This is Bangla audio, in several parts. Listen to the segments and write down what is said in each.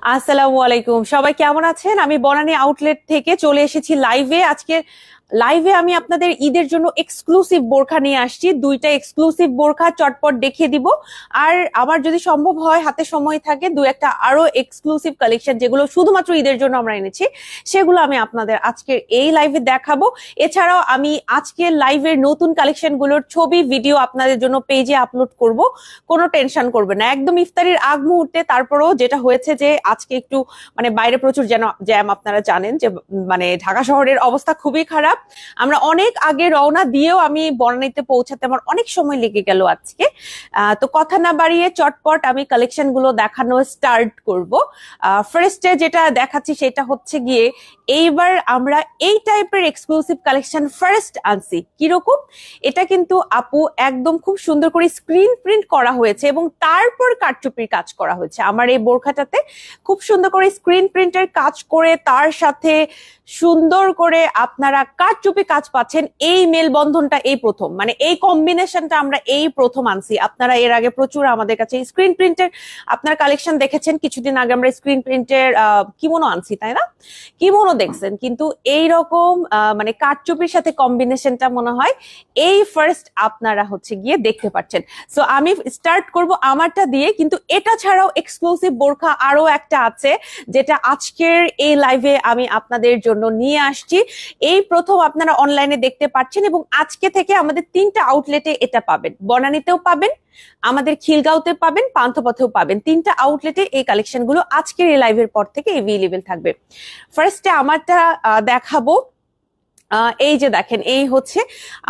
আসসালামু আলাইকুম। সবাই কেমন আছেন? আমি বনানী আউটলেট থেকে চলে এসেছি লাইভে আজকে লাইভে আমি আপনাদের ঈদের জন্য এক্সক্লুসিভ বোরখা নিয়ে আসছি। দুইটা এক্সক্লুসিভ বোরখা চটপট দেখিয়ে দিব। আর আমার যদি সম্ভব হয়, হাতে সময় থাকে, দু একটা আরও এক্সক্লুসিভ কালেকশন যেগুলো শুধুমাত্র ঈদের জন্য আমরা এনেছি, সেগুলো আমি আপনাদের আজকের এই লাইভে দেখাবো। এছাড়াও আমি আজকের লাইভের নতুন কালেকশনগুলোর ছবি ভিডিও আপনাদের জন্য পেজে আপলোড করব। কোনো টেনশন করবে না। একদম ইফতারির আগ মুহূর্তে, তারপরেও যেটা হয়েছে যে আজকে একটু মানে বাইরে প্রচুর যেন, জ্যাম আপনারা জানেন যে মানে ঢাকা শহরের অবস্থা খুবই খারাপ। আমরা অনেক আগে রওনা দিয়েও আমি বনানীতে পৌঁছাতে আমার অনেক সময় লেগে গেল আজকে। তো কথা না বাড়িয়ে চটপট আমি কালেকশনগুলো দেখানো স্টার্ট করব। ফার্স্টে যেটা দেখাচ্ছি সেটা হচ্ছে গিয়ে এইবার আমরা এই টাইপের এক্সক্লুসিভ কালেকশন ফার্স্ট আনছি। কীরকম? এটা কিন্তু আপু একদম খুব সুন্দর করে স্ক্রিন প্রিন্ট করা হয়েছে এবং তারপর কারচুপির কাজ করা হয়েছে। আমার এই বোরখাটাতে খুব সুন্দর করে স্ক্রিন প্রিন্টের কাজ করে, তার সাথে সুন্দর করে আপনারা কারচুপি কাজ পাচ্ছেন এই মেলবন্ধনটা এই প্রথম। মানে এই কম্বিনেশনটা আমরা এই প্রথম আনছি। আপনারা এর আগে প্রচুর আমাদের কাছে স্ক্রিন প্রিন্টের আপনার কালেকশন দেখেছেন। কিছুদিন আগে আমরা স্ক্রিন প্রিন্টের কিমোনো আনছি, তাই না? কিমোনো দেখছেন, কিন্তু এই রকম মানে কারচুপির সাথে কম্বিনেশনটা মনে হয় এই ফার্স্ট আপনারা হচ্ছে গিয়ে দেখতে পাচ্ছেন। সো আমি স্টার্ট করব আমারটা দিয়ে, কিন্তু এটা ছাড়াও এক্সক্লুসিভ বোরখা আরও একটা আছে, যেটা আজকের এই লাইভে আমি আপনাদের জন্য নিয়ে আসছি। এই প্রথম আপনারা অনলাইনে দেখতে পাচ্ছেন এবং আজকে থেকে আমাদের তিনটা আউটলেটে এটা পাবেন। বনানীতেও পাবেন, আমাদের খিলগাঁওতে পাবেন, পান্থপথেও পাবেন। তিনটা আউটলেটে এই কালেকশনগুলো আজকের এই লাইভের পর থেকে এভেলেবেল থাকবে। ফার্স্টে আমারটা দেখাবো। এই যে দেখেন, এই হচ্ছে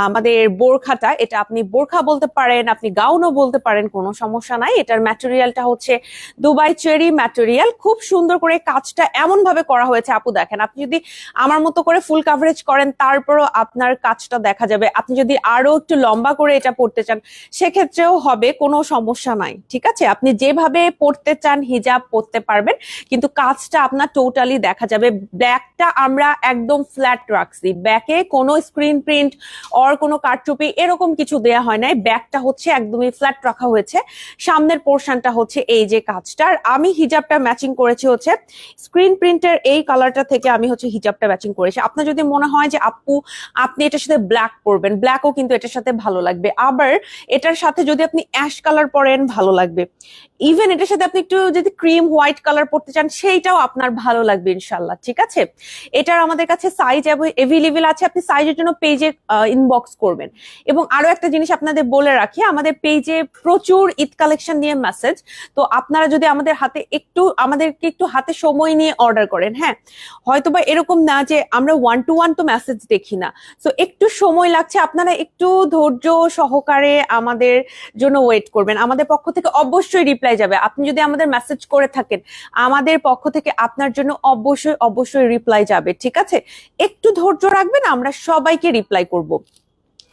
আমাদের বোরখাটা। এটা আপনি বোরখা বলতে পারেন, আপনি গাউনও বলতে পারেন, কোনো সমস্যা নাই। এটার ম্যাটেরিয়ালটা হচ্ছে দুবাই চেরি ম্যাটেরিয়াল। খুব সুন্দর করে কাজটা এমন ভাবে করা হয়েছে। আপু দেখেন, আপনি যদি আমার মতো করে ফুল কাভারেজ করেন, তারপরও আপনার কাজটা দেখা যাবে। আপনি যদি আরও একটু লম্বা করে এটা পড়তে চান, সেক্ষেত্রেও হবে, কোনো সমস্যা নাই। ঠিক আছে? আপনি যেভাবে পড়তে চান, হিজাব পড়তে পারবেন, কিন্তু কাজটা আপনার টোটালি দেখা যাবে। ব্যাকটা আমরা একদম ফ্ল্যাট রাখছি, ব্যাকে কোনো স্ক্রিন প্রিন্ট অর কোনো কারচুপি এরকম কিছু দেয়া হয় নাই। ব্যাকটা হচ্ছে একদমই ফ্ল্যাট রাখা হয়েছে। সামনের পোর্শনটা হচ্ছে এই যে কাজটা। আর আমি হিজাবটা ম্যাচিং করেছি হচ্ছে স্ক্রিন প্রিন্টের এই কালারটা থেকে আমি হচ্ছে হিজাবটা ম্যাচিং করেছি। আপনার যদি মনে হয় যে, আপু, আপনি এটার সাথে ব্ল্যাক পরবেন। ব্ল্যাকও কিন্তু এটার সাথে ভালো লাগবে। আবার এটার সাথে যদি আপনি অ্যাশ কালার পরেন, ভালো লাগবে। ইভেন এটার সাথে আপনি একটু যদি ক্রিম হোয়াইট কালার পড়তে চান, সেইটাও আপনার ভালো লাগবে ইনশাল্লাহ ঠিক আছে? এটার আমাদের কাছে সাইজ এভেলেবেল আছে, আপনি সাইজের জন্য পেজে ইনবক্স করবেন। এবং আরও একটা জিনিস আপনাদের বলে রাখি, আমাদের পেজে প্রচুর ঈদ কালেকশন নিয়ে মেসেজ তো আপনারা যদি আমাদের হাতে একটু, আমাদেরকে একটু হাতে সময় নিয়ে অর্ডার করেন হ্যাঁ? হয়তোবা এরকম না যে আমরা ওয়ান টু ওয়ান তো মেসেজ দেখি না। তো একটু সময় লাগছে, আপনারা একটু ধৈর্য সহকারে আমাদের জন্য ওয়েট করবেন। আমাদের পক্ষ থেকে অবশ্যই রিপ্লাই যাবে? আপনি যদি আমাদের মেসেজ করে থাকেন, আমাদের পক্ষ থেকে আপনার জন্য অবশ্যই অবশ্যই রিপ্লাই যাবে, ঠিক আছে? একটু ধৈর্য রাখবেন, আমরা সবাইকে রিপ্লাই করব।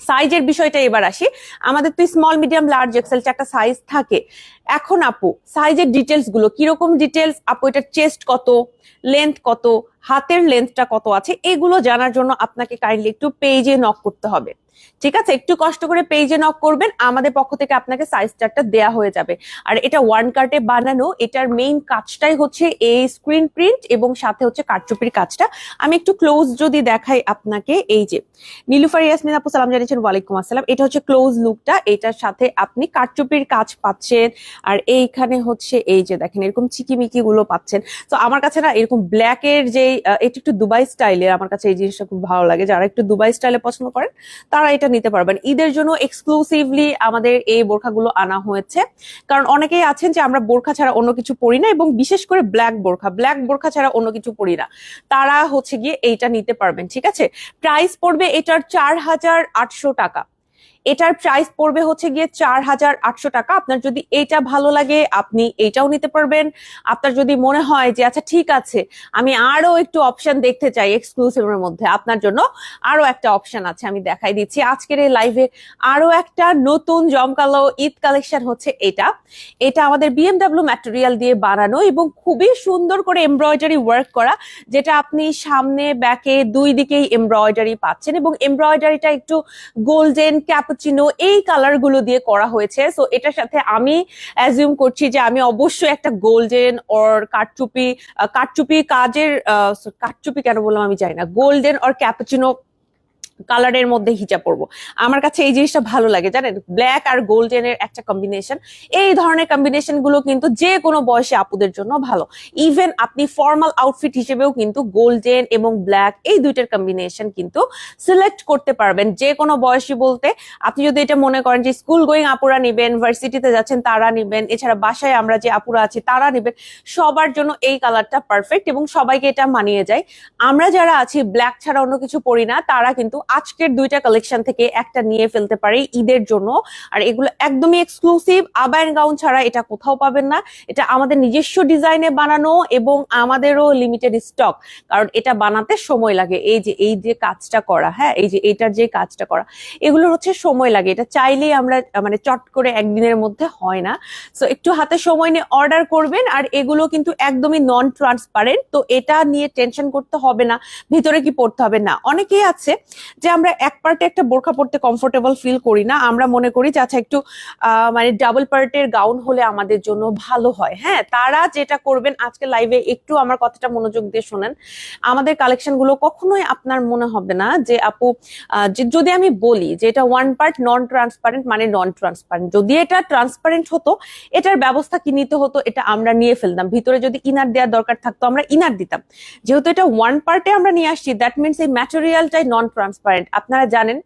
সাইজের বিষয়টা এবার আসি। আমাদের তো স্মল মিডিয়াম লার্জ এক্সেল একটা সাইজ থাকে। এখন আপু সাইজের ডিটেলসগুলো, কীরকম ডিটেলস আপু, এটার চেস্ট কত? লেন্থ কত? হাতের লেন্থটা কত আছে? এগুলো জানার জন্য আপনাকে কাইন্ডলি একটু পেজে নক করতে হবে। ঠিক আছে? একটু কষ্ট করে পেজে নক করবেন, আমাদের পক্ষ থেকে আপনাকে সাইজ চার্টটা দেয়া হয়ে যাবে। আর এটা ওয়ান কার্টে বানানো, এটার মেইন কাজটাই হচ্ছে এই স্ক্রিন প্রিন্ট এবং সাথে হচ্ছে কাঠচুপির কাজটা। আমি একটু ক্লোজ যদি দেখাই আপনাকে, এই যে, নীলুফার ইয়াসমিন আপু, সালাম জানিয়েছেন, ওয়ালাইকুম আসসালাম। এটা হচ্ছে ক্লোজ লুকটা এটার সাথে আপনি কাঠচুপির কাজ পাচ্ছেন। আর এইখানে হচ্ছে এই যে দেখেন, এরকম চিকিমিকি গুলো পাচ্ছেন। তো আমার কাছে না, এরকম ব্ল্যাক এর যে এটা একটু দুবাই স্টাইলের আমার কাছে এই জিনিসটা খুব ভালো লাগে। যারা একটু দুবাই স্টাইলে পছন্দ করেন, তারা এটা নিতে পারবেন। ঈদের জন্য এক্সক্লুসিভলি আমাদের এই বোরখাগুলো আনা হয়েছে। কারণ অনেকেই আছেন যে আমরা বোরখা ছাড়া অন্য কিছু পড়ি না এবং বিশেষ করে ব্ল্যাক বোরখা। ব্ল্যাক বোরখা ছাড়া অন্য কিছু পড়ি না। তারা হচ্ছে গিয়ে এইটা নিতে পারবেন, ঠিক আছে? প্রাইস পড়বে এটার চার হাজার আটশো টাকা। এটার প্রাইস পড়বে হচ্ছে গিয়ে চার হাজার আটশো টাকা। আপনার যদি এইটা ভালো লাগে, আপনি এইটাও নিতে পারবেন। আপনার যদি মনে হয় যে আচ্ছা ঠিক আছে, আমি আরও একটু অপশন দেখতে চাই এক্সক্লুসিভের মধ্যে, আপনার জন্য আরও একটা অপশন আছে, আমি দেখাই দিচ্ছি। আজকের এই লাইভে আরও একটা নতুন জমকালো ঈদ কালেকশন হচ্ছে এটা। এটা আমাদের বিএমডাব্লিউ ম্যাটেরিয়াল দিয়ে বানানো এবং খুবই সুন্দর করে এমব্রয়ডারি ওয়ার্ক করা, যেটা আপনি সামনে ব্যাকে দুই দিকেই এমব্রয়ডারি পাচ্ছেন এবং এমব্রয়ডারিটা একটু গোল্ডেন ক্যাপ ক্যাপুচিনো এই কালারগুলো দিয়ে করা হয়েছে। সো এটার সাথে আমি অ্যাজিউম করছি যে আমি অবশ্যই একটা গোল্ডেন অর কাঠচুপি কাঠচুপি কাজের কাঠচুপি কেন বললাম আমি জানি না। গোল্ডেন অর ক্যাপুচিনো কালারের মধ্যে হিজাব পরবো। আমার কাছে এই জিনিসটা ভালো লাগে, জানেন? ব্ল্যাক আর গোল্ডেনের একটা কম্বিনেশন এই ধরনের কম্বিনেশনগুলো কিন্তু যে কোনো বয়সে আপুদের জন্য ভালো। ইভেন আপনি ফর্মাল আউটফিট হিসেবেও কিন্তু গোল্ডেন এবং ব্ল্যাক এই দুইটার কম্বিনেশন কিন্তু সিলেক্ট করতে পারবেন। যে কোনো বয়সী বলতে, আপনি যদি এটা মনে করেন যে স্কুল গোয়িং আপুরা নিবেন ভার্সিটিতে যাচ্ছেন তারা নিবেন, এছাড়া বাসায় আমরা যে আপুরা আছি তারা নিবেন, সবার জন্য এই কালারটা পারফেক্ট এবং সবাইকে এটা মানিয়ে যায়। আমরা যারা আছি ব্ল্যাক ছাড়া অন্য কিছু পরি না, তারা কিন্তু আজকের দুইটা কালেকশন থেকে একটা নিয়ে ফেলতে পারে ঈদের জন্য। আর এগুলো একদমই এক্সক্লুসিভ আবায়ন গাউন ছাড়া এটা কোথাও পাবেন না। এটা আমাদের নিজস্ব ডিজাইনে বানানো এবং আমাদেরও লিমিটেড স্টক কারণ এটা বানাতে সময় লাগে। এই যে এই যে কাজটা করা হ্যাঁ এই যে এইটার যে কাজটা করা এগুলো হচ্ছে সময় লাগে। এটা চাইলেই আমরা মানে চট করে একদিনের মধ্যে হয় না। সো একটু হাতে সময় নিয়ে অর্ডার করবেন, আর এগুলো কিন্তু একদমই নন ট্রান্সপারেন্ট তো এটা নিয়ে টেনশন করতে হবে না। ভিতরে কি পড়তে হবে? না, অনেকেই আছে যে আমরা এক পার্টে একটা বোরখা পড়তে কমফোর্টেবল ফিল করি না, আমরা মনে করি যে আচ্ছা একটু মানে ডাবল পার্টের গাউন হলে আমাদের জন্য ভালো হয়। হ্যাঁ তারা যেটা করবেন, আজকে লাইভে একটু আমার কথাটা মনোযোগ দিয়ে শোনেন। আমাদের কালেকশনগুলো কখনোই আপনার মনে হবে না যে, আপু যদি আমি বলি যে এটা ওয়ান পার্ট নন ট্রান্সপারেন্ট মানে নন ট্রান্সপারেন্ট যদি এটা ট্রান্সপারেন্ট হতো, এটার ব্যবস্থা কি নিতে হতো, এটা আমরা নিয়ে ফেলতাম। ভিতরে যদি ইনার দেওয়ার দরকার থাকতো, আমরা ইনার দিতাম। যেহেতু এটা ওয়ান পার্টে আমরা নিয়ে আসছি দ্যাট মিনস এই ম্যাটেরিয়ালটাই নন ট্রান্সপারেন্ট আপনারা জানেন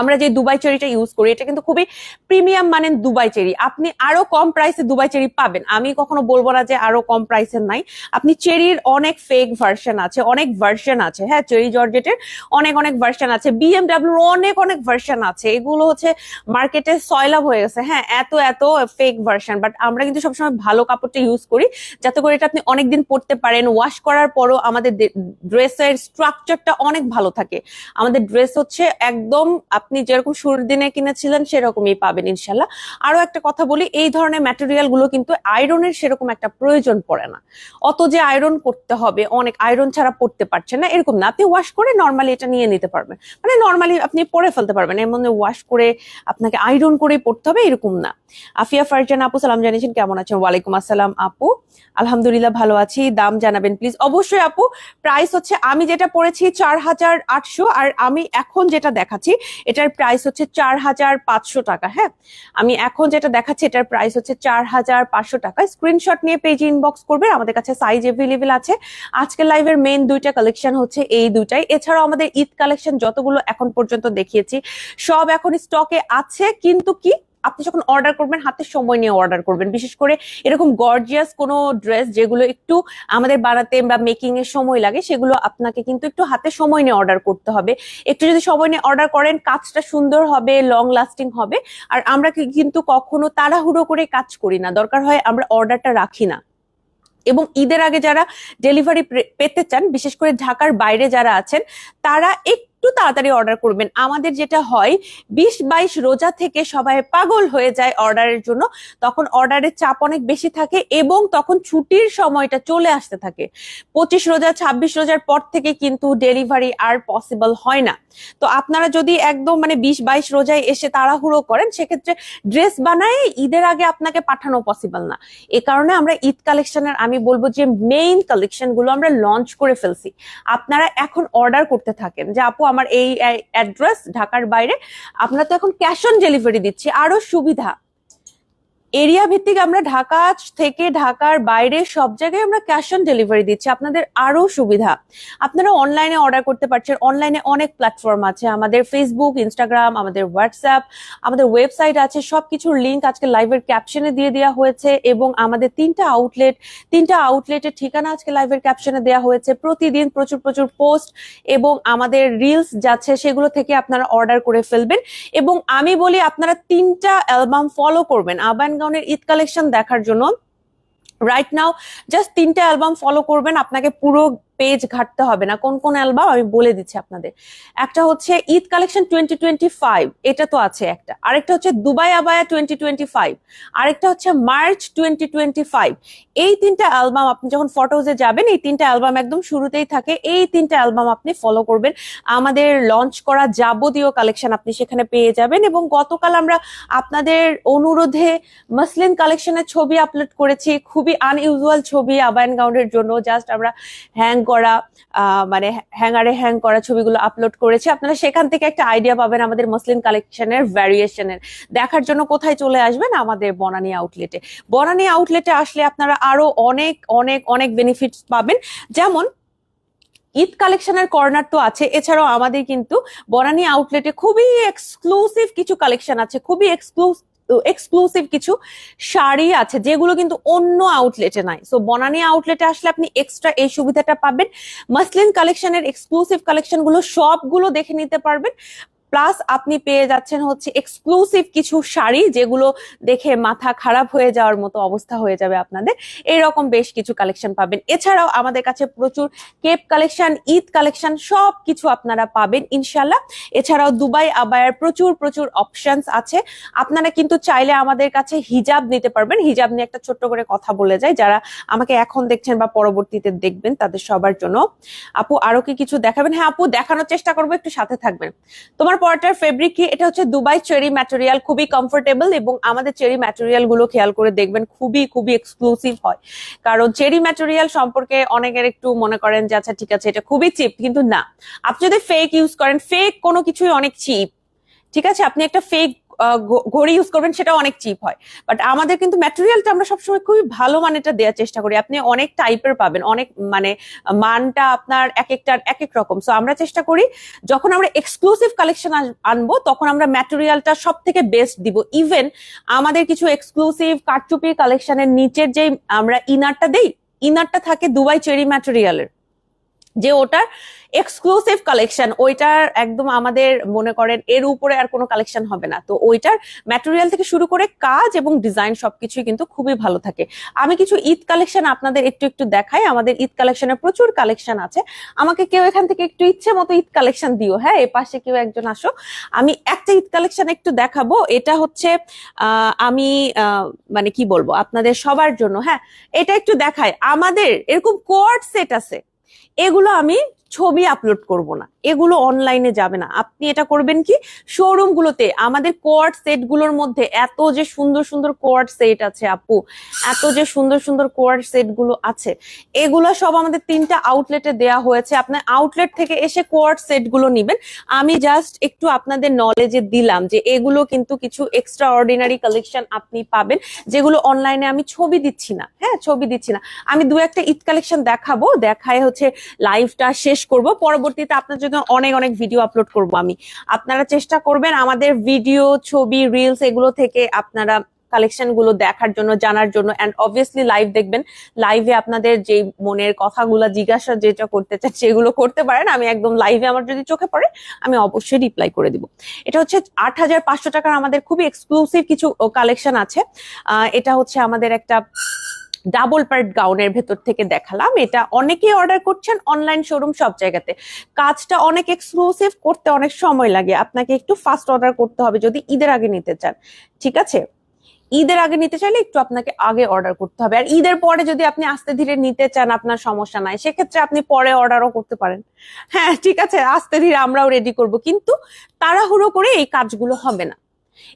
আমরা যে দুবাই চেরিটা ইউজ করি, এটা কিন্তু খুবই প্রিমিয়াম মানের দুবাই চেরি। আপনি আরও কম প্রাইসে দুবাই চেরি পাবেন। আমি কখনো বলব না যে আরও কম প্রাইসের নাই। আপনি চেরির অনেক ফেক ভার্সন আছে, অনেক ভার্সন আছে। হ্যাঁ চেরি জর্জেটের অনেক অনেক ভার্সন আছে। বিএমডাব্লিউর অনেক অনেক ভার্সন আছে। এগুলো হচ্ছে মার্কেটে সয়লাভ হয়ে গেছে। হ্যাঁ এত এত ফেক ভার্সন বাট আমরা কিন্তু সবসময় ভালো কাপড়টা ইউজ করি, যাতে করে এটা আপনি অনেকদিন পরতে পারেন। ওয়াশ করার পরও আমাদের ড্রেসের স্ট্রাকচারটা অনেক ভালো থাকে। আমাদের ড্রেস হচ্ছে একদম আপনি যেরকম শুরুর দিনে কিনেছিলেন সেরকমই পাবেন ইনশাল্লাহ আরও একটা কথা বলি, এই ধরনের ম্যাটেরিয়ালগুলো কিন্তু আয়রনের সেরকম একটা প্রয়োজন পড়ে না। অত যে আয়রন করতে হবে, অনেক আয়রন ছাড়া পড়তে পারছেন না, এরকম না। আপনি ওয়াশ করে নর্মালি এটা নিয়ে নিতে পারবেন। মানে নর্মালি আপনি পরে ফেলতে পারবেন মধ্যে ওয়াশ করে আপনাকে আয়রন করে পড়তে হবে, এরকম না। আফিয়া ফারজান আপু, সালাম জানিয়েছেন, কেমন আছেন? ওয়ালাইকুম আসসালাম আপু। আলহামদুলিল্লাহ ভালো আছি, দাম জানাবেন প্লিজ অবশ্যই আপু প্রাইস হচ্ছে, আমি যেটা পড়েছি চার হাজার আটশো, আর আমি এখন যেটা দেখাচ্ছি এটার প্রাইস হচ্ছে চার হাজার পাঁচশো টাকা হ্যাঁ? আমি এখন যেটা দেখাচ্ছি, এটার প্রাইস হচ্ছে চার হাজার পাঁচশো টাকা। স্ক্রিনশট নিয়ে পেজে ইনবক্স করবেন, আমাদের কাছে সাইজ এভেলেবেল আছে। আজকে লাইভের মেন দুইটা কালেকশন হচ্ছে এই দুইটাই। এছাড়াও আমাদের ঈদ কালেকশন যতগুলো এখন পর্যন্ত দেখিয়েছি, সব এখন স্টকে আছে, কিন্তু কি? আপনি যখন অর্ডার করবেন, হাতে সময় নিয়ে অর্ডার করবেন। বিশেষ করে এরকম গর্জিয়াস কোনো ড্রেস যেগুলো একটু আমাদের বানাতে বা মেকিং এর সময় লাগে, সেগুলো আপনাকে কিন্তু একটু হাতে সময় নিয়ে অর্ডার করতে হবে। একটু যদি সময় নিয়ে অর্ডার করেন, কাজটা সুন্দর হবে লং লাস্টিং হবে। আর আমরা কিন্তু কখনো তাড়াহুড়ো করে কাজ করি না। দরকার হয় আমরা অর্ডারটা রাখি না। এবং ঈদের আগে যারা ডেলিভারি পেতে চান, বিশেষ করে ঢাকার বাইরে যারা আছেন, তারা একটু তাড়াতাড়ি অর্ডার করবেন। আমাদের যেটা হয়, বিশ বাইশ রোজা থেকে সবাই পাগল হয়ে যায় অর্ডারের জন্য। তখন অর্ডারের চাপ অনেক বেশি থাকে এবং তখন ছুটির সময়টা চলে আসতে থাকে। পঁচিশ রোজা, ছাব্বিশ রোজার পর থেকে কিন্তু ডেলিভারি আর পসিবল হয় না। তো আপনারা যদি একদম মানে বিশ বাইশ রোজায় এসে তাড়াহুড়ো করেন, সেক্ষেত্রে ড্রেস বানায় ঈদের আগে আপনাকে পাঠানো পসিবল না। এ কারণে আমরা ঈদ কালেকশনের আমি বলব যে মেইন কালেকশনগুলো আমরা লঞ্চ করে ফেলছি। আপনারা এখন অর্ডার করতে থাকেন যে, আপু আমার এই অ্যাড্রেস ঢাকার বাইরে। আমরা তো এখন ক্যাশ অন ডেলিভারি দিচ্ছি। আরও সুবিধা। এরিয়া ভিত্তিক আমরা ঢাকা থেকে ঢাকার বাইরে সব জায়গায় আমরা ক্যাশ অন ডেলিভারি দিচ্ছি। আপনাদের আরও সুবিধা। আপনারা অনলাইনে অর্ডার করতে পারছেন। অনলাইনে অনেক প্ল্যাটফর্ম আছে। আমাদের ফেসবুক ইনস্টাগ্রাম আমাদের হোয়াটসঅ্যাপ আমাদের ওয়েবসাইট আছে। সবকিছুর লিঙ্ক আজকে লাইভের ক্যাপশনে দিয়ে দেওয়া হয়েছে এবং আমাদের তিনটা আউটলেট তিনটা আউটলেটের ঠিকানা আজকে লাইভের ক্যাপশনে দেওয়া হয়েছে। প্রতিদিন প্রচুর প্রচুর পোস্ট এবং আমাদের রিলস যাচ্ছে, সেগুলো থেকে আপনারা অর্ডার করে ফেলবেন। এবং আমি বলি, আপনারা তিনটা অ্যালবাম ফলো করবেন। আবান গাউনের ঈদ কালেকশন দেখার জন্য। রাইট নাও জাস্ট তিনটা অ্যালবাম ফলো করবেন। আপনাকে পুরো পেজ ঘাটতে হবে না। কোন কোন অ্যালবাম আমি বলে দিচ্ছি আপনাদের। একটা হচ্ছে Eid collection twenty twenty five এটা তো আছে একটা। আরেকটা হচ্ছে দুবাই আবায়া টোয়েন্টি টোয়েন্টি ফাইভ আরেকটা হচ্ছে মার্চ টোয়েন্টি টোয়েন্টি ফাইভ এই তিনটা অ্যালবাম আপনি যখন ফটোজে যাবেন, এই তিনটা অ্যালবাম একদম শুরুতেই থাকে। এই তিনটা অ্যালবাম আপনি ফলো করবেন। আমাদের লঞ্চ করা যাবতীয় কালেকশন আপনি সেখানে পেয়ে যাবেন এবং গতকাল আমরা আপনাদের অনুরোধে মসলিন কালেকশনের ছবি আপলোড করেছি। খুবই আনইউজুয়াল ছবি আবায়ন গাউনের জন্য। জাস্ট আমরা হ্যাং করা মানে হ্যাঙ্গারে হ্যাং করা ছবিগুলো আপলোড করেছি। আপনারা সেখান থেকে একটা আইডিয়া পাবেন আমাদের মসলিন কালেকশনের ভ্যারিয়েশনের দেখার জন্য কোথায় চলে আসবেন? আমাদের বনানী আউটলেটে বনানী আউটলেটে আসলে আপনারা আরও অনেক অনেক অনেক বেনিফিটস পাবেন। যেমন, ঈদ কালেকশনের কর্নার তো আছে। এছাড়াও আমাদের কিন্তু বনানী আউটলেটে খুবই এক্সক্লুসিভ কিছু কালেকশন আছে। খুবই এক্সক্লুসিভ এক্সক্লুসিভ কিছু শাড়ি আছে, যেগুলো কিন্তু অন্য আউটলেটে নাই। সো বনানি আউটলেটে আসলে আপনি এক্সট্রা এই সুবিধাটা পাবেন। মাসলিন কালেকশনের এক্সক্লুসিভ কালেকশনগুলো সবগুলো দেখে নিতে পারবেন। প্লাস আপনি পেয়ে যাচ্ছেন হচ্ছে এক্সক্লুসিভ কিছু শাড়ি যেগুলো দেখে মাথা খারাপ হয়ে যাওয়ার মতো অবস্থা হয়ে যাবে আপনাদের। এরকম বেশ কিছু কালেকশন পাবেন। এছাড়াও আমাদের কাছে প্রচুর কেপ কালেকশন ঈদ কালেকশন সব কিছু আপনারা পাবেন ইনশাল্লাহ এছাড়াও দুবাই আবায়ার প্রচুর প্রচুর অপশনস আছে। আপনারা কিন্তু চাইলে আমাদের কাছে হিজাব নিতে পারবেন। হিজাব নিয়ে একটা ছোট্ট করে কথা বলে যায় যারা আমাকে এখন দেখছেন বা পরবর্তীতে দেখবেন, তাদের সবার জন্য। আপু, আরও কি কিছু দেখাবেন? হ্যাঁ আপু, দেখানোর চেষ্টা করব। একটু সাথে থাকবেন। তোমার পরটার ফেব্রিক কি? এটা হচ্ছে দুবাই চেরি ম্যাটেরিয়াল খুবই কমফোর্টেবল এবং আমাদের চেরি ম্যাটেরিয়ালগুলো খেয়াল করে দেখবেন খুবই খুবই এক্সক্লুসিভ হয়। কারণ চেরি ম্যাটেরিয়াল সম্পর্কে অনেকের একটু মনে করেন যে আচ্ছা ঠিক আছে, এটা খুবই চিপ কিন্তু না। আপনি যদি ফেক ইউজ করেন ফেক কোনো কিছুই অনেক চিপ ঠিক আছে? আপনি একটা ফেক ঘড়ি ইউজ করবেন সেটা অনেক চিপ হয়। বাট আমাদের কিন্তু ম্যাটেরিয়ালটা আমরা সবসময় খুবই ভালো মানেটা দেওয়ার চেষ্টা করি। আপনি অনেক টাইপের পাবেন, অনেক মানে মানটা আপনার এক একটার এক এক রকম। সো আমরা চেষ্টা করি, যখন আমরা এক্সক্লুসিভ কালেকশন আনব, তখন আমরা ম্যাটেরিয়ালটা সব থেকে বেস্ট দিব। ইভেন আমাদের কিছু এক্সক্লুসিভ কারচুপি কালেকশনের নিচের যে আমরা ইনারটা দেই ইনারটা থাকে দুবাই চেরি ম্যাটেরিয়ালের যে ওটার এক্সক্লুসিভ কালেকশন ওইটার একদম আমাদের মনে করেন এর উপরে আর কোনো কালেকশন হবে না। তো ওইটার ম্যাটেরিয়াল থেকে শুরু করে কাজ এবং ডিজাইন সবকিছুই কিন্তু খুবই ভালো থাকে। আমি কিছু ঈদ কালেকশন আপনাদের একটু একটু দেখাই। আমাদের ঈদ কালেকশনের প্রচুর কালেকশন আছে। আমাকে কেউ এখান থেকে একটু ইচ্ছে মতো ঈদ কালেকশন দিও হ্যাঁ? এ পাশে কেউ একজন আসো। আমি একটা ঈদ কালেকশন একটু দেখাবো। এটা হচ্ছে আমি মানে কি বলব? আপনাদের সবার জন্য হ্যাঁ? এটা একটু দেখায় আমাদের এরকম কোয়ার্ড সেট আছে। এগুলো আমি ছবি আপলোড করব না। এগুলো অনলাইনে যাবে না। আপনি এটা করবেন কি? শোরুম গুলোতে আমাদের কোয়ার্ড সেটগুলোর মধ্যে এত যে সুন্দর সুন্দর কোয়ার্ড সেট আছে আপু, এত যে সুন্দর সুন্দর কোয়ার্ড সেটগুলো আছে, এগুলো সব আমাদের তিনটা আউটলেটে দেয়া হয়েছে। আপনার আউটলেট থেকে এসে কোয়ার্ড সেটগুলো নিবেন। আমি জাস্ট একটু আপনাদের নলেজে দিলাম যে এগুলো কিন্তু কিছু এক্সট্রা অর্ডিনারি কালেকশন আপনি পাবেন, যেগুলো অনলাইনে আমি ছবি দিচ্ছি না। হ্যাঁ ছবি দিচ্ছি না। আমি দু একটা ঈদ কালেকশন দেখাবো। দেখায় হচ্ছে লাইভটা শেষ করব। পরবর্তীতে আপনার জন্য অনেক অনেক ভিডিও আপলোড করব আমি। আপনারা চেষ্টা করবেন আমাদের ভিডিও ছবি রিলস এগুলো থেকে আপনারা কালেকশনগুলো দেখার জন্য, জানার জন্য এন্ড অবভিয়াসলি লাইভ দেখবেন। লাইভে আপনাদের যে মনের কথাগুলো, জিজ্ঞাসা যেটা করতে চান সেগুলো করতে পারেন। আমি একদম লাইভে আমার যদি চোখে পড়ে, আমি অবশ্যই রিপ্লাই করে দিব। এটা হচ্ছে আট হাজার পাঁচশো টাকার আমাদের খুবই এক্সক্লুসিভ কিছু কালেকশন আছে। এটা হচ্ছে আমাদের একটা ডাবল পার্ট গাউনের ভেতর থেকে দেখালাম। এটা অনেকেই অর্ডার করছেন অনলাইন শোরুম সব জায়গাতে। কাজটা অনেক এক্সক্লুসিভ করতে অনেক সময় লাগে। আপনাকে একটু ফাস্ট অর্ডার করতে হবে যদি ঈদের আগে নিতে চান। ঠিক আছে? ঈদের আগে নিতে চাইলে একটু আপনাকে আগে অর্ডার করতে হবে। আর ঈদের পরে যদি আপনি আস্তে ধীরে নিতে চান, আপনার সমস্যা নাই। সেক্ষেত্রে আপনি পরে অর্ডারও করতে পারেন। হ্যাঁ ঠিক আছে, আস্তে ধীরে আমরাও রেডি করব। কিন্তু তাড়াহুড়ো করে এই কাজগুলো হবে না।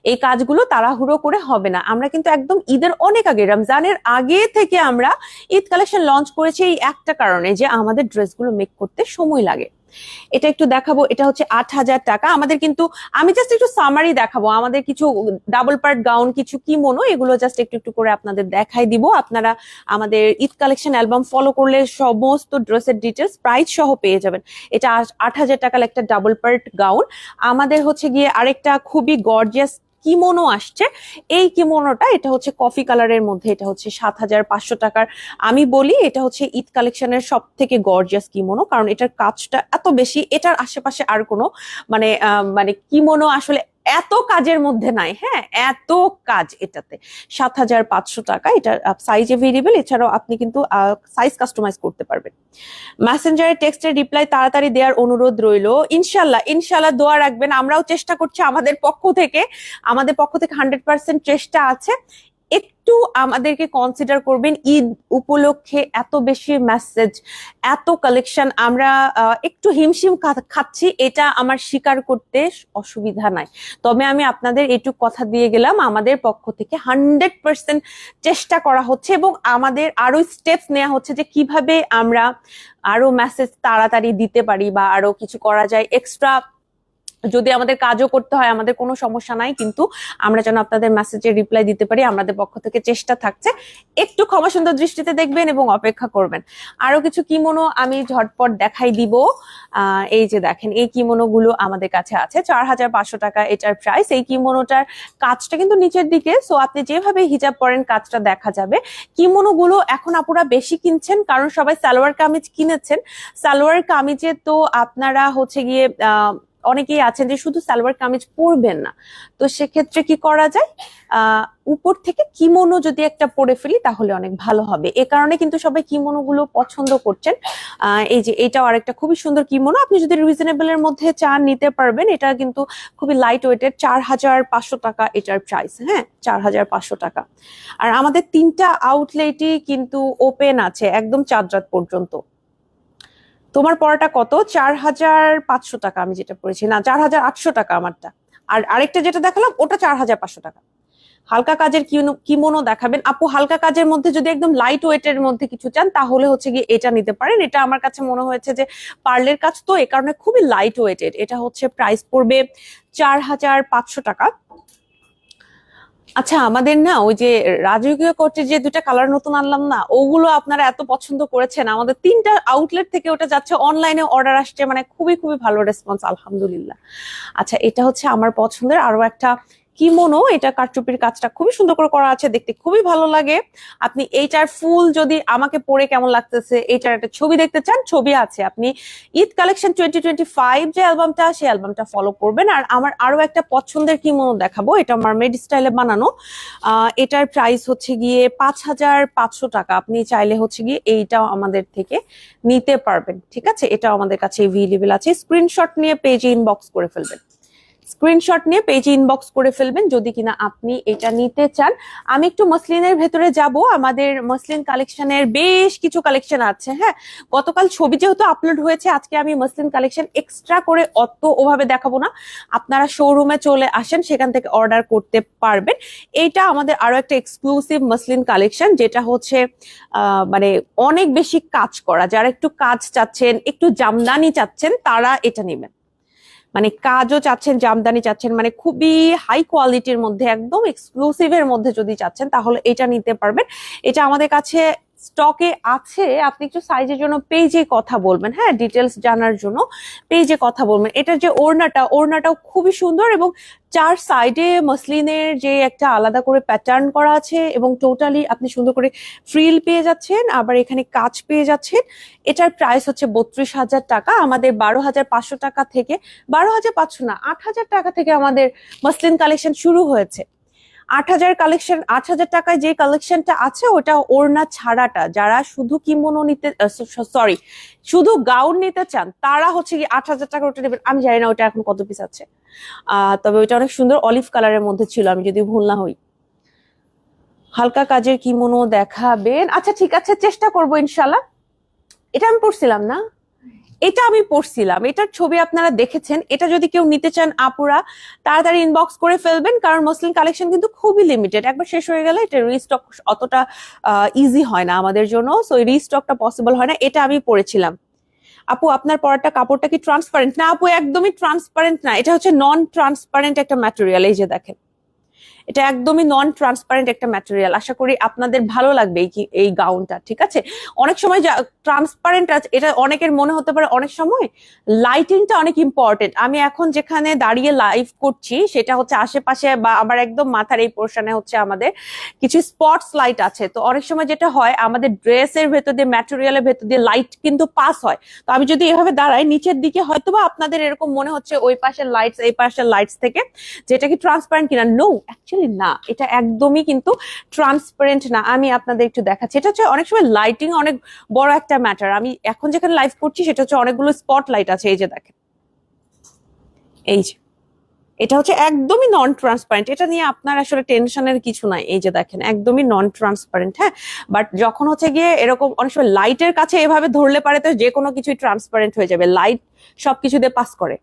এই কাজগুলো তাড়াহুড়ো করে হবে না। আমরা কিন্তু একদম ঈদের অনেক আগে, রমজানের আগে থেকে আমরা ঈদ কালেকশন লঞ্চ করেছি এই একটা কারণে যে আমাদের ড্রেসগুলো মেক করতে সময় লাগে। এটা একটু দেখাবো, এটা হচ্ছে আট হাজার টাকা। আমাদের কিন্তু, আমি জাস্ট একটু সামারি দেখাবো। আমাদের কিছু ডাবল পার্ট গাউন কিছু কি মনো এগুলো জাস্ট একটু একটু করে আপনাদের দেখাই দিব। আপনারা আমাদের ঈদ কালেকশন অ্যালবাম ফলো করলে সমস্ত ড্রেসের ডিটেলস প্রাইস সহ পেয়ে যাবেন। এটা আট হাজার টাকার একটা ডাবল পার্ট গাউন আমাদের হচ্ছে গিয়ে আরেকটা খুবই গর্জিয়াস কিমোনো আসছে। এই কিমোনোটা, এটা হচ্ছে কফি কালারের মধ্যে, এটা হচ্ছে সাত হাজার পাঁচশো টাকার। আমি বলি, এটা হচ্ছে ঈদ কালেকশনের সব থেকে গর্জিয়াস কিমোনো, কারণ এটার কাজটা এত বেশি, এটার আশেপাশে আর কোনো মানে মানে কিমোনো আসলে এত কাজের মধ্যে নাই হ্যাঁ? এত কাজ এটাতে। সাত হাজার পাঁচশো টাকা, এটা সাইজে ভেরিয়েবল এছাড়াও আপনি কিন্তু সাইজ কাস্টমাইজ করতে পারবেন। মেসেঞ্জারের টেক্সটের রিপ্লাই তাড়াতাড়ি দেওয়ার অনুরোধ রইল। ইনশাল্লাহ ইনশাল্লাহ দোয়া রাখবেন। আমরাও চেষ্টা করছি আমাদের পক্ষ থেকে, আমাদের পক্ষ থেকে হান্ড্রেড পার্সেন্ট চেষ্টা আছে। একটু আমাদেরকে কনসিডার করবেন ঈদ উপলক্ষে এত বেশি মেসেজ এত কালেকশন আমরা একটু হিমশিম খাচ্ছি, এটা আমার স্বীকার করতে অসুবিধা নাই। তবে আমি আপনাদের এটুক কথা দিয়ে গেলাম, আমাদের পক্ষ থেকে হান্ড্রেড পার্সেন্ট চেষ্টা করা হচ্ছে এবং আমাদের আরও স্টেপস নেওয়া হচ্ছে যে কীভাবে আমরা আরও মেসেজ তাড়াতাড়ি দিতে পারি বা আরও কিছু করা যায়। এক্সট্রা যদি আমাদের কাজও করতে হয় আমাদের কোনো সমস্যা নাই কিন্তু আমরা যেন আপনাদের মেসেজের রিপ্লাই দিতে পারি আমাদের পক্ষ থেকে চেষ্টা থাকছে। একটু ক্ষমা সুন্দর দৃষ্টিতে দেখবেন এবং অপেক্ষা করবেন। আরও কিছু কিমোনো আমি ঝটপট দেখাই দিব। এই যে দেখেন এই কিমোনো গুলো আমাদের কাছে আছে চার হাজার পাঁচশো টাকা এটার প্রাইস এই কিমোনোটার কাজটা কিন্তু নিচের দিকে সো আপনি যেভাবে হিজাব পরেন কাজটা দেখা যাবে। কিমোনো গুলো এখন আপুরা বেশি কিনছেন কারণ সবাই সালোয়ার কামিজ কিনেছেন। সালোয়ার কামিজে তো আপনারা হচ্ছে গিয়ে আহ, অনেকেই আছেন যে শুধু সালোয়ার কামিজ পরবেন না। তো সেক্ষেত্রে কি করা যায়? উপর থেকে কিমোনো যদি একটা পরে ফেলি তাহলে অনেক ভালো হবে। এ কারণে কিন্তু সবাই কিমোনো গুলো পছন্দ করছেন। এই যে এটাও আরেকটা খুবই সুন্দর কিমোনো। আপনি যদি রিজনেবল এর মধ্যে চান নিতে পারবেন। এটা কিন্তু খুবই লাইট ওয়েটের চার হাজার পাঁচশো টাকা এটার প্রাইস হ্যাঁ? চার হাজার পাঁচশো টাকা। আর আমাদের তিনটা আউটলেটই কিন্তু ওপেন আছে, একদম চাঁদ রাত পর্যন্ত। তোমার পড়াটা কত? চার হাজার পাঁচশো টাকা আমি যেটা পড়েছি। না, চার হাজার আটশো টাকা আমারটা। আর আরেকটা যেটা দেখালাম, ওটা চার হাজার পাঁচশো টাকা। হালকা কাজের কিমোনো দেখাবেন। আপু, হালকা কাজের মধ্যে যদি একদম লাইট ওয়েটের মধ্যে কিছু চান, তাহলে হচ্ছে গিয়ে এটা নিতে পারেন। এটা আমার কাছে মনে হয়েছে যে পার্লের কাজ তো, এ কারণে খুবই লাইট ওয়েটেড এটা হচ্ছে প্রাইস পড়বে চার হাজার পাঁচশো টাকা। আচ্ছা আমাদের না ওই যে রাজকীয় কোর্টের যে দুটা কালার নতুন আনলাম না, ওগুলো আপনারা এত পছন্দ করেছেন। আমাদের তিনটা আউটলেট থেকে ওটা যাচ্ছে অনলাইনে অর্ডার আসছে মানে খুবই খুবই ভালো রেসপন্স আলহামদুলিল্লাহ। আচ্ছা এটা হচ্ছে আমার পছন্দের। আরও একটা কিমোনো, এটা কারচুপির কাজটা খুবই সুন্দর করে করা আছে, দেখতে খুবই ভালো লাগে। আপনি এইটার ফুল যদি আমাকে পরে কেমন লাগতেছে, এইটার একটা ছবি দেখতে চান, ছবি আছে। আপনি Eid collection twenty twenty five যে অ্যালবামটা, সেই অ্যালবামটা ফলো করবেন। আর আমার আরও একটা পছন্দের কিমোনো দেখাবো, এটা আমার মেড স্টাইলে বানানো। এটার প্রাইস হচ্ছে গিয়ে পাঁচ হাজার পাঁচশো টাকা। আপনি চাইলে হচ্ছে গিয়ে এইটাও আমাদের থেকে নিতে পারবেন, ঠিক আছে? এটাও আমাদের কাছে এভেলেবেল আছে। স্ক্রিনশট নিয়ে পেজে ইনবক্স করে ফেলবেন। স্ক্রিনশট নিয়ে পেজে ইনবক্স করে ফেলবেন যদি কিনা আপনি এটা নিতে চান। আমি একটু মসলিনের ভেতরে যাব। আমাদের মসলিন কালেকশনের বেশ কিছু কালেকশন আছে হ্যাঁ? গতকাল ছবি যেহেতু আপলোড হয়েছে, আজকে আমি মসলিন কালেকশন এক্সট্রা করে অত ওভাবে দেখাবো না। আপনারা শোরুমে চলে আসেন, সেখান থেকে অর্ডার করতে পারবেন। এইটা আমাদের আরও একটা এক্সক্লুসিভ মসলিন কালেকশন যেটা হচ্ছে মানে অনেক বেশি কাজ করা। যারা একটু কাজ চাচ্ছেন, একটু জামদানি চাচ্ছেন, তারা এটা নেবেন। মানে কাজও চাচ্ছেন, জামদানি চাচ্ছেন মানে খুবই হাই কোয়ালিটির মধ্যে, একদম এক্সক্লুসিভ এর মধ্যে যদি চাচ্ছেন, তাহলে এটা নিতে পারবেন। এটা আমাদের কাছে স্টকে আছে, আপনি একটু সাইজের জন্য পেজে কথা বলবেন হ্যাঁ ডিটেলস জানার জন্য পেজে কথা বলবেন। এটার যে ওড়নাটা, ওড়নাটাও খুবই সুন্দর এবং চার সাইডে মসলিনের যে একটা আলাদা করে প্যাটার্ন করা আছে এবং টোটালি আপনি সুন্দর করে ফ্রিল পেয়ে যাচ্ছেন, আবার এখানে কাজ পেয়ে যাচ্ছেন। এটার প্রাইস হচ্ছে বত্রিশ হাজার টাকা, আমাদের বারো হাজার পাঁচশো টাকা থেকে, বারো হাজার পাঁচশো না, আট হাজার টাকা থেকে আমাদের মসলিন কালেকশন শুরু হয়েছে। আট হাজার কালেকশন আট হাজার টাকায় যে কালেকশনটা আছে, ওটা ওড়না ছাড়াটা। যারা শুধু কিমোনো নিতে সরি শুধু গাউন নিতে চান, তারা হচ্ছে কি আট হাজার টাকা ওটা নেবেন। আমি জানি না ওটা এখন কত পিস আছে। তবে ওইটা অনেক সুন্দর অলিভ কালারের মধ্যে ছিল, আমি যদি ভুল না হই। হালকা কাজের কিমোনো দেখাবেন। আচ্ছা ঠিক আছে, চেষ্টা করব ইনশাল্লাহ এটা আমি পড়ছিলাম না? এটা আমি পড়ছিলাম, এটার ছবি আপনারা দেখেছেন, এটা যদি কেউ নিতে চান আপুরা, তাড়াতাড়ি ইনবক্স করে ফেলবেন, কারণ মুসলিম কালেকশন কিন্তু খুবই লিমিটেড একবার শেষ হয়ে গেলে এটা রিস্টক অতটা ইজি হয় না আমাদের জন্য সো রিস্টকটা পসিবল হয় না, এটা আমি পড়েছিলাম। আপু, আপনার পরাটা কাপড়টা কি ট্রান্সপারেন্ট না আপু, একদমই ট্রান্সপারেন্ট না, এটা হচ্ছে নন ট্রান্সপারেন্ট একটা ম্যাটেরিয়াল এই যে দেখেন। এটা একদমই নন ট্রান্সপারেন্ট একটা ম্যাটেরিয়াল আশা করি আপনাদের ভালো লাগবে এই গাউনটা ঠিক আছে? অনেক সময় ট্রান্সপারেন্ট আছে এটা অনেকের মনে হতে পারে অনেক সময় লাইটিংটা অনেক ইম্পর্টেন্ট আমি এখন যেখানে দাঁড়িয়ে লাইভ করছি, সেটা হচ্ছে আশেপাশে বা আমার একদম মাথার এই পোর্শনে হচ্ছে আমাদের কিছু স্পটস লাইট আছে। তো অনেক সময় যেটা হয়, আমাদের ড্রেসের ভেতর দিয়ে ম্যাটেরিয়ালের ভেতর দিয়ে লাইট কিন্তু পাস হয়। তো আমি যদি এভাবে দাঁড়াই, নিচের দিকে হয়তো বা আপনাদের এরকম মনে হচ্ছে, ওই পাশের লাইটস এই পাশের লাইটস থেকে, যেটা কি ট্রান্সপারেন্ট কিনা? নো অ্যাকচুয়ালি না, এটা একদমই কিন্তু ট্রান্সপারেন্ট না। আমি আপনাদের একটু দেখাচ্ছি। এটা হচ্ছে অনেক সময় লাইটিং অনেক বড় একটা ম্যাটার আমি এখন যেখানে লাইভ করছি, সেটা হচ্ছে অনেকগুলো স্পট লাইট আছে, এই যে দেখেন। এই যে। এটা হচ্ছে একদমই নন ট্রান্সপারেন্ট এটা নিয়ে আপনার আসলে টেনশনের কিছু নাই। এই যে দেখেন, একদমই নন ট্রান্সপারেন্ট হ্যাঁ? বাট যখন হচ্ছে গিয়ে এরকম অনেক সময় লাইটের কাছে এভাবে ধরলে পারে তো যে কোনো কিছুই ট্রান্সপারেন্ট হয়ে যাবে। লাইট সবকিছু দিয়ে পাস করে।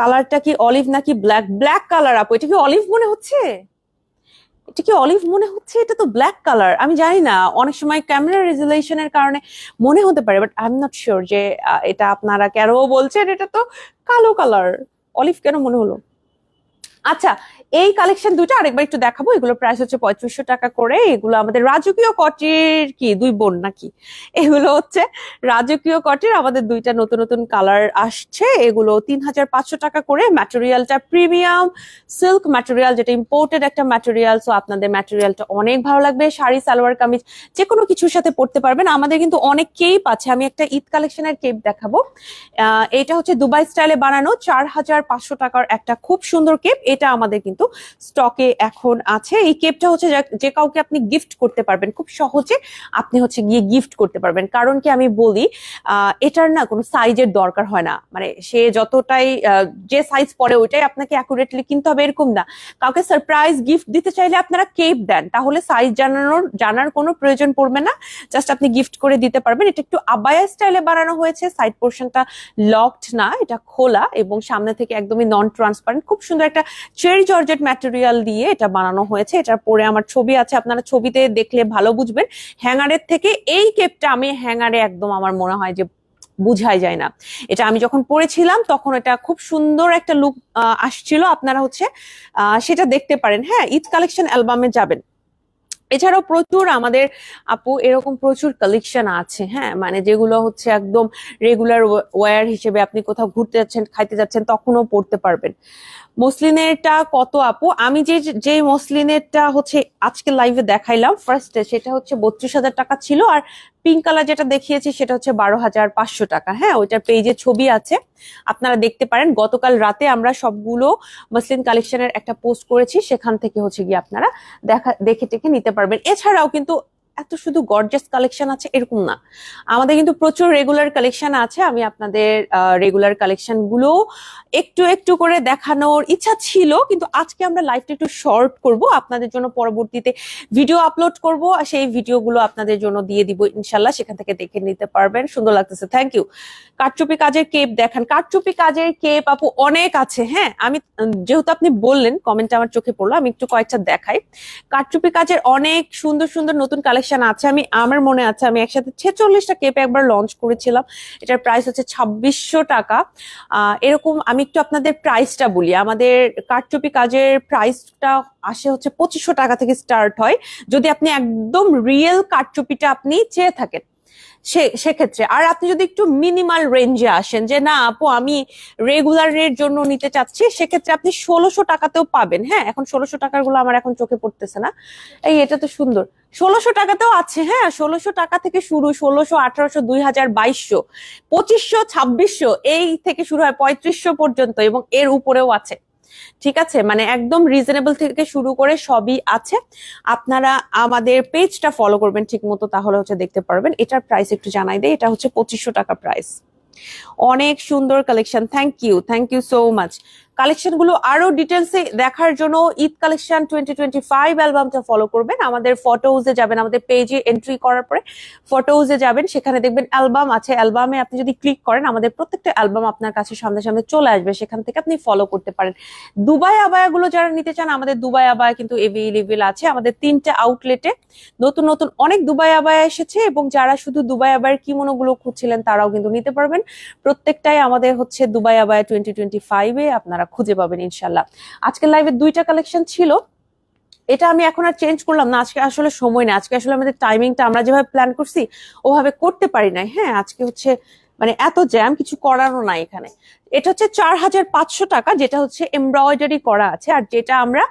কালারটা কি অলিভ নাকি ব্ল্যাক ব্ল্যাক কালার আপু। এটা কি অলিভ মনে হচ্ছে? এটা কি অলিভ মনে হচ্ছে? এটা তো ব্ল্যাক কালার আমি জানি না। অনেক সময় ক্যামেরা রেজুলেশনের কারণে মনে হতে পারে but I am not sure যে এটা আপনারা কেন বলছেন? এটা তো কালো কালার অলিভ কেন মনে হলো? আচ্ছা এই কালেকশন দুটো আরেকবার একটু দেখাবো। এগুলো প্রাইস হচ্ছে পঁয়ত্রিশশো টাকা করে। এগুলো আমাদের রাজকীয় কটির কি, দুই বোন নাকি? এগুলো হচ্ছে রাজকীয় কটির আমাদের দুইটা নতুন নতুন কালার আসছে। এগুলো তিন হাজার পাঁচশো টাকা করে। ম্যাটেরিয়ালটা প্রিমিয়াম সিল্ক ম্যাটেরিয়াল যেটা ইম্পোর্টেড একটা ম্যাটেরিয়াল সো আপনাদের ম্যাটেরিয়ালটা অনেক ভালো লাগবে। শাড়ি, সালোয়ার, কামিজ যে কোনো কিছুর সাথে পড়তে পারবেন। আমাদের কিন্তু অনেক কেপ আছে। আমি একটা ঈদ কালেকশনের কেপ দেখাবো। এটা হচ্ছে দুবাই স্টাইলে বানানো। চার হাজার পাঁচশো টাকার একটা খুব সুন্দর কেপ এটা আমাদের কিন্তু স্টকে এখন আছে। এই কেপটা হচ্ছে যে কাউকে আপনি গিফট করতে পারবেন, খুব সহজে আপনি হচ্ছে গিয়ে গিফট করতে পারবেন। কারণ কি আমি বলি এটার না কোনো সাইজের দরকার হয় না। মানে সে যতটাই যে সাইজ পরে ওইটাই আপনাকে অ্যাকুরেটলি কিনতে হবে, এরকম না। কাউকে সারপ্রাইজ গিফট দিতে চাইলে আপনারা কেপ দেন। তাহলে সাইজ জানানোর, জানার কোনো প্রয়োজন পড়বে না। জাস্ট আপনি গিফট করে দিতে পারবেন। এটা একটু আবায়া স্টাইলে বানানো হয়েছে। সাইড পোর্শনটা লকড না, এটা খোলা এবং সামনে থেকে একদমই নন ট্রান্সপারেন্ট খুব সুন্দর একটা চেরি জর্জেট ম্যাটেরিয়াল দিয়ে এটা বানানো হয়েছে। এটার পরে আমার ছবি আছে, আপনারা ছবিতে দেখলে ভালো বুঝবেন। হ্যাঙ্গারের থেকে এই কেপটা আমি হ্যাঙ্গারে একদম আমার মনে হয় যে বুঝাই যায় না। এটা আমি যখন পড়েছিলাম তখন এটা খুব সুন্দর একটা লুক আসছিল। আপনারা হচ্ছে সেটা দেখতে পারেন। হ্যাঁ ঈদ কালেকশন অ্যালবামে যাবেন। এছাড়াও প্রচুর আমাদের আপু এরকম প্রচুর কালেকশন আছে হ্যাঁ? মানে যেগুলো হচ্ছে একদম রেগুলার ওয়্যার হিসেবে আপনি কোথাও ঘুরতে যাচ্ছেন, খাইতে যাচ্ছেন, তখনও পড়তে পারবেন। মসলিনেরটা কত আপু? আমি যে যে মসলিনেরটা হচ্ছে আজকে লাইভে দেখাইলাম ফার্স্টে সেটা হচ্ছে বত্রিশ হাজার টাকা ছিল, আর পিঙ্ক কালার যেটা দেখিয়েছি সেটা হচ্ছে বারো হাজার পাঁচশো টাকা। হ্যাঁ ওইটার পেজে ছবি আছে। আপনারা দেখতে পারেন, গতকাল রাতে আমরা সবগুলো মসলিন কালেকশনের একটা পোস্ট করেছি, সেখান থেকে হচ্ছে গিয়ে আপনারা দেখা, দেখে টেখে নিতে পারবেন। এছাড়াও কিন্তু এত শুধু গর্জাস কালেকশন আছে এরকম না। আমাদের কিন্তু প্রচুর রেগুলার কালেকশন আছে। আমি আপনাদের রেগুলার কালেকশনগুলো একটু একটু করে দেখানোর ইচ্ছা ছিল, কিন্তু আজকে আমরা লাইভটা একটু শর্ট করব। আপনাদের জন্য পরবর্তীতে ভিডিও আপলোড করব আর সেই ভিডিওগুলো আপনাদের জন্য দিয়ে দিব ইনশাল্লাহ। সেখান থেকে দেখে নিতে পারবেন। সুন্দর লাগতেছে। থ্যাংক ইউ কাঠচুপি কাজের কেপ দেখান। কাঠচুপি কাজের কেপ আপু অনেক আছে হ্যাঁ? আমি, যেহেতু আপনি বললেন কমেন্টে আমার চোখে পড়ল। আমি একটু কয়েকটা দেখাই। কাঠচুপি কাজের অনেক সুন্দর সুন্দর নতুন কালেকশন আছে, আমি, আমার মনে আছে, আমি একসাথে ছেচল্লিশটা কেপ একবার লঞ্চ করেছিলাম। এটার প্রাইস হচ্ছে ছাব্বিশশো টাকা। এরকম আমি একটু আপনাদের প্রাইসটা বলি। আমাদের কাঠচুপি কাজের প্রাইসটা আসে হচ্ছে পঁচিশশো টাকা থেকে স্টার্ট হয়। যদি আপনি একদম রিয়েল কাঠচুপিটা আপনি চেয়ে থাকেন। সেক্ষেত্রে। আর আপনি যদি একটু মিনিমাল রেঞ্জে আসেন যে, না আপু, আমি রেগুলারের জন্য নিতে চাচ্ছি সেক্ষেত্রে আপনি ষোলোশো টাকাতেও পাবেন। হ্যাঁ এখন ষোলোশো টাকারগুলো আমার এখন চোখে পড়তেছে না। এই, এটা তো সুন্দর। ষোলোশো টাকাতেও আছে হ্যাঁ ষোলোশো টাকা থেকে শুরু, ষোলোশো, আঠারোশো, দুই হাজার বাইশশো, পঁচিশশো, ছাব্বিশশো, এই থেকে শুরু হয় পঁয়ত্রিশশো পর্যন্ত এবং এর উপরেও আছে। ঠিক আছে? মানে একদম রিজনেবল থেকে শুরু করে সবই আছে। আপনারা আমাদের পেজটা ফলো করবেন ঠিক মতো তাহলে হচ্ছে দেখতে পারবেন। এটার প্রাইস একটু জানাই দেয় এটা হচ্ছে পঁচিশশো টাকা প্রাইস অনেক সুন্দর collection thank you thank you so much কালেকশনগুলো আরও ডিটেলসে দেখার জন্য Eid collection twenty twenty five অ্যালবামটা follow করবেন। আমাদের ফটোজে যাবেন, আমাদের পেজে এন্ট্রি করার পরে ফটোজে যাবেন, সেখানে দেখবেন অ্যালবাম আছে। অ্যালবামে আপনি যদি ক্লিক করেন, আমাদের প্রত্যেকটা অ্যালবাম আপনার কাছে সামনে সামনে চলে আসবে। সেখান থেকে আপনি ফলো করতে পারেন। দুবাই আবায়া গুলো যারা নিতে চান, আমাদের দুবাই আবায়া কিন্তু এভেলেবেল আছে। আমাদের তিনটা আউটলেটে নতুন নতুন অনেক দুবাই আবায়া এসেছে এবং যারা শুধু দুবাই আবায়ের কিমোনো গুলো খুঁজছিলেন, তারাও কিন্তু নিতে পারবেন। প্রত্যেকটাই আমাদের হচ্ছে দুবাই আবায়া টোয়েন্টি টোয়েন্টি ফাইভে আপনারা খুঁজে পাবেন ইনশাল্লাহ আজকের লাইভে দুইটা কালেকশন ছিল। এটা আমি এখন আর চেঞ্জ করলাম না। আজকে আসলে সময় নেই। আজকে আসলে আমাদের টাইমিংটা আমরা যেভাবে প্ল্যান করছি, ওভাবে করতে পারি নাই। হ্যাঁ আজকে হচ্ছে মানে এত জ্যাম কিছু করারও নাই এখানে। এটা হচ্ছে চার হাজার পাঁচশো টাকা, যেটা হচ্ছে এমব্রয়ডারি করা আছে। আর যেটা আমরা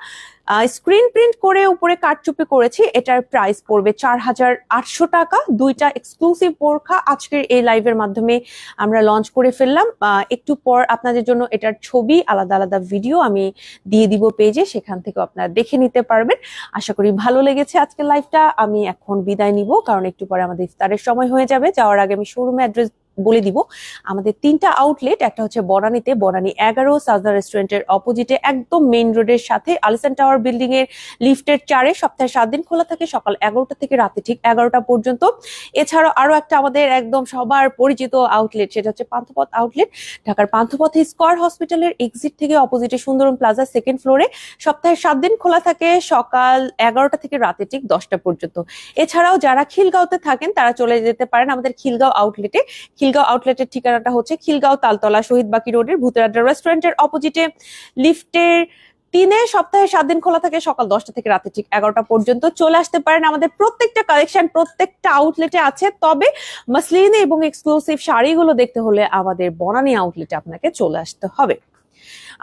স্ক্রিন প্রিন্ট করে উপরে কাটচুপি করেছি, এটার প্রাইস পড়বে চার হাজার আটশো টাকা। দুইটা এক্সক্লুসিভ বোরখা আজকের এই লাইভের মাধ্যমে আমরা লঞ্চ করে ফেললাম। একটু পর আপনাদের জন্য এটার ছবি, আলাদা আলাদা ভিডিও আমি দিয়ে দিব পেজে সেখান থেকে আপনারা দেখে নিতে পারবেন। আশা করি ভালো লেগেছে আজকের লাইভটা আমি এখন বিদায় নিব, কারণ একটু পরে আমাদের ইফতারের সময় হয়ে যাবে। যাওয়ার আগে আমি শোরুমে অ্যাড্রেস বলে দিব। আমাদের তিনটা আউটলেট একটা হচ্ছে বনানীতে, বনানী এগারো সাউদার রেস্টুরেন্টের অপোজিটে একদম মেইন রোডের সাথে আলিসান টাওয়ার বিল্ডিং এর লিফটের চারে সপ্তাহে সাত দিন খোলা থাকে, সকাল এগারোটা থেকে রাতে ঠিক এগারোটা পর্যন্ত। এছাড়াও আরও একটা আমাদের একদম সবার পরিচিত আউটলেট সেটা হচ্ছে পান্থপথ আউটলেট ঢাকার পান্থপথে স্কোয়ার হসপিটালের এক্সিট থেকে অপোজিটে সুন্দরম প্লাজা সেকেন্ড ফ্লোরে সপ্তাহে সাত দিন খোলা থাকে, সকাল এগারোটা থেকে রাতে ঠিক দশটা পর্যন্ত। এছাড়াও যারা খিলগাঁওতে থাকেন, তারা চলে যেতে পারেন আমাদের খিলগাঁও আউটলেটে খিলগাঁও আউটলেটের ঠিকানাটা হচ্ছে খিলগাঁও তালতলা শহীদ বাকি রোডের ভূতেরাড্ডা রেস্টুরেন্টের অপোজিটে লিফটের তিনে সপ্তাহে সাত দিন খোলা থাকে, সকাল দশটা থেকে রাতে ঠিক এগারোটা পর্যন্ত। চলে আসতে পারেন আমাদের প্রত্যেকটা কালেকশন প্রত্যেকটা আউটলেটে আছে। তবে মাসলিনে এবং এক্সক্লুসিভ শাড়িগুলো দেখতে হলে আমাদের বনানী আউটলেটে আপনাকে চলে আসতে হবে।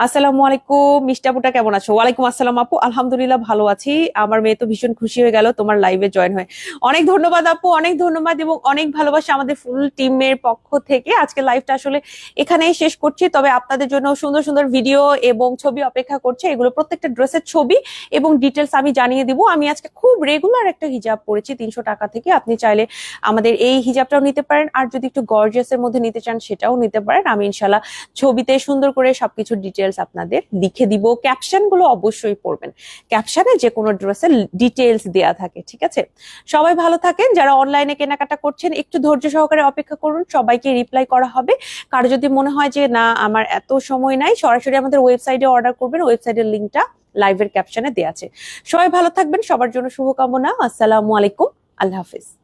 আসসালামু আলাইকুম মিষ্টি আপুটা কেমন আছো? ওয়ালাইকুম আসসালাম আপু, আলহামদুলিল্লাহ ভালো আছি। আমার মেয়ে তো ভীষণ খুশি হয়ে গেল, তোমার লাইভে জয়েন হয়ে। অনেক ধন্যবাদ আপু, অনেক ধন্যবাদ এবং অনেক ভালোবাসা আমাদের ফুল টিমের পক্ষ থেকে। আজকে লাইভটা আসলে এখানেই শেষ করছি, তবে আপনাদের জন্য সুন্দর সুন্দর ভিডিও এবং ছবি অপেক্ষা করছে। এগুলো প্রত্যেকটা ড্রেসের ছবি এবং ডিটেলস আমি জানিয়ে দিব। আমি আজকে খুব রেগুলার একটা হিজাব পরেছি, তিনশো টাকা থেকে। আপনি চাইলে আমাদের এই হিজাবটাও নিতে পারেন, আর যদি একটু গর্জিয়াসের মধ্যে নিতে চান সেটাও নিতে পারেন। আমি ইনশাল্লাহ ছবিতে সুন্দর করে সবকিছু ডিটেলস আপনাদের লিখে দিব। ক্যাপশনগুলো অবশ্যই পড়বেন। ক্যাপশনে যে কোনো ড্রেসের ডিটেলস দেয়া থাকে, ঠিক আছে? সবাই ভালো থাকেন। যারা অনলাইনে কেনাকাটা করছেন, একটু ধৈর্য সহকারে অপেক্ষা করুন। সবাইকে রিপ্লাই করা হবে। কারও যদি মনে হয় যে, না, আমার এত সময় নাই, সরাসরি আমাদের ওয়েবসাইটে অর্ডার করবেন। ওয়েবসাইটের লিঙ্কটা লাইভের ক্যাপশনে দেওয়া আছে। সবাই ভালো থাকবেন। সবার জন্য শুভকামনা। আসসালামু আলাইকুম। আল্লাহ হাফিজ।